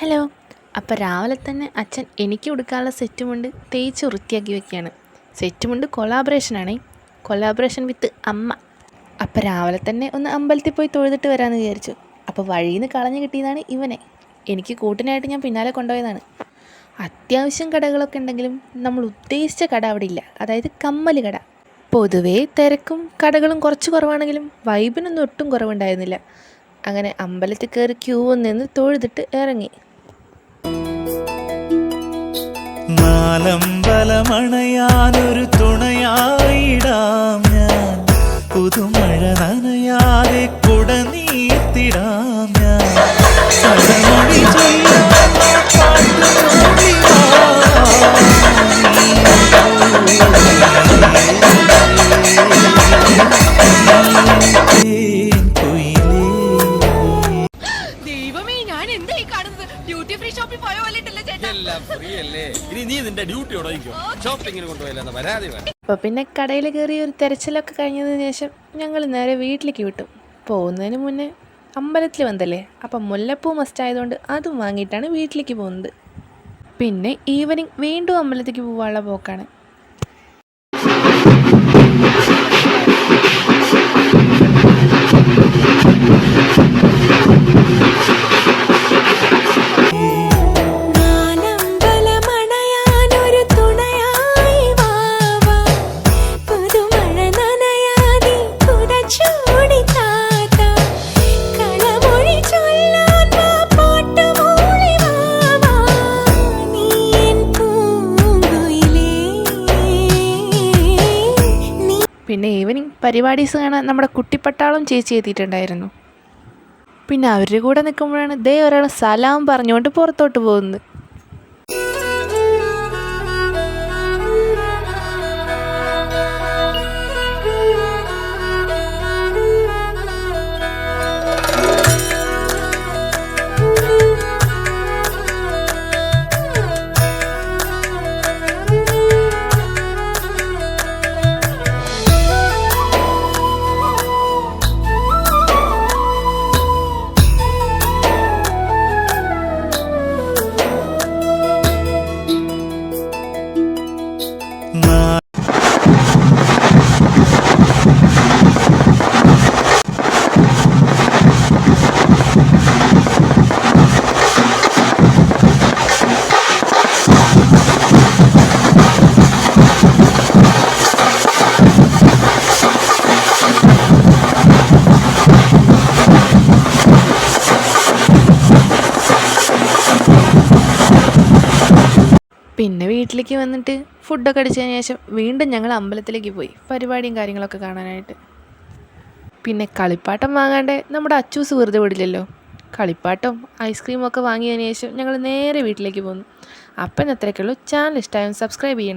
Hello അപ്പോൾ രാവിലെ തന്നെ അച്ഛൻ എനിക്ക് കൊടുക്കാനുള്ള സെറ്റ് മുണ്ട് തേച്ച് വൃത്തിയാക്കി വെക്കുകയാണ്. സെറ്റ് മുണ്ട് കൊളാബറേഷനാണേ കൊളാബറേഷൻ വിത്ത് അമ്മ. അപ്പോൾ രാവിലെ തന്നെ ഒന്ന് അമ്പലത്തിൽ പോയി തൊഴുതിട്ട് വരാമെന്ന് വിചാരിച്ചു. അപ്പോൾ വഴിയിൽ നിന്ന് കളഞ്ഞു കിട്ടിയതാണ് ഇവനെ. എനിക്ക് കൂട്ടിനായിട്ട് ഞാൻ പിന്നാലെ കൊണ്ടുപോയതാണ്. അത്യാവശ്യം കടകളൊക്കെ ഉണ്ടെങ്കിലും നമ്മൾ ഉദ്ദേശിച്ച കട അവിടെ ഇല്ല. അതായത് കമ്മൽ കട. പൊതുവേ തിരക്കും കടകളും കുറച്ച് കുറവാണെങ്കിലും വൈബിനൊന്നും ഒട്ടും കുറവുണ്ടായിരുന്നില്ല. അങ്ങനെ അമ്പലത്തിൽ കയറി ക്യൂ നിന്ന് തൊഴുതിട്ട് ഇറങ്ങി. നാലമ്പലമണയാനൊരു തുണയായിടാം ഞാൻ. പുതുമഴ നനയാതെ കുട നീർത്തിടാം ഞാൻ പഴമൊഴി എല്ലാം ഫ്രീ അല്ലേ ഇനി നീ നിന്റെ ഡ്യൂട്ടി ഉടയിക്കോ. ഷോപ്പിങ്ങിന് കൊണ്ടുപോയില്ലെന്ന പരാതി വേണം. അപ്പോൾ പിന്നെ കടയിൽ കയറി ഒരു തെരച്ചിലൊക്കെ കഴിഞ്ഞതിന് ശേഷം ഞങ്ങൾ നേരെ വീട്ടിലേക്ക് വിട്ടു. പോകുന്നതിന് മുന്നേ അമ്പലത്തിൽ വന്നല്ലേ അപ്പം മുല്ലപ്പൂ മസ്റ്റ് ആയതുകൊണ്ട് അതും വാങ്ങിയിട്ടാണ് വീട്ടിലേക്ക് പോകുന്നത്. പിന്നെ ഈവനിങ് വീണ്ടും അമ്പലത്തേക്ക് പോകാനുള്ള പോക്കാണ്. പിന്നെ ഈവനിങ് പരിപാടീസ് കാണാൻ നമ്മുടെ കുട്ടിപ്പട്ടാളം ചേച്ചി എത്തിയിട്ടുണ്ടായിരുന്നു. പിന്നെ അവരുടെ കൂടെ നിൽക്കുമ്പോഴാണ് ദേ ഒരാൾ സലാം പറഞ്ഞുകൊണ്ട് പുറത്തോട്ട് പോകുന്നത്. പിന്നെ വീട്ടിലേക്ക് വന്നിട്ട് ഫുഡൊക്കെ അടിച്ചതിന് ശേഷം വീണ്ടും ഞങ്ങൾ അമ്പലത്തിലേക്ക് പോയി പരിപാടിയും കാര്യങ്ങളൊക്കെ കാണാനായിട്ട്. പിന്നെ കളിപ്പാട്ടം വാങ്ങാണ്ട് നമ്മുടെ അച്ചൂസ് വെറുതെ വിടില്ലല്ലോ. കളിപ്പാട്ടം ഐസ്ക്രീമൊക്കെ വാങ്ങിയതിന് ശേഷം ഞങ്ങൾ നേരെ വീട്ടിലേക്ക് പോന്നു. അപ്പം അത്രയ്ക്കുള്ളൂ. ചാനൽ ഇഷ്ടമായും സബ്സ്ക്രൈബ് ചെയ്യണം.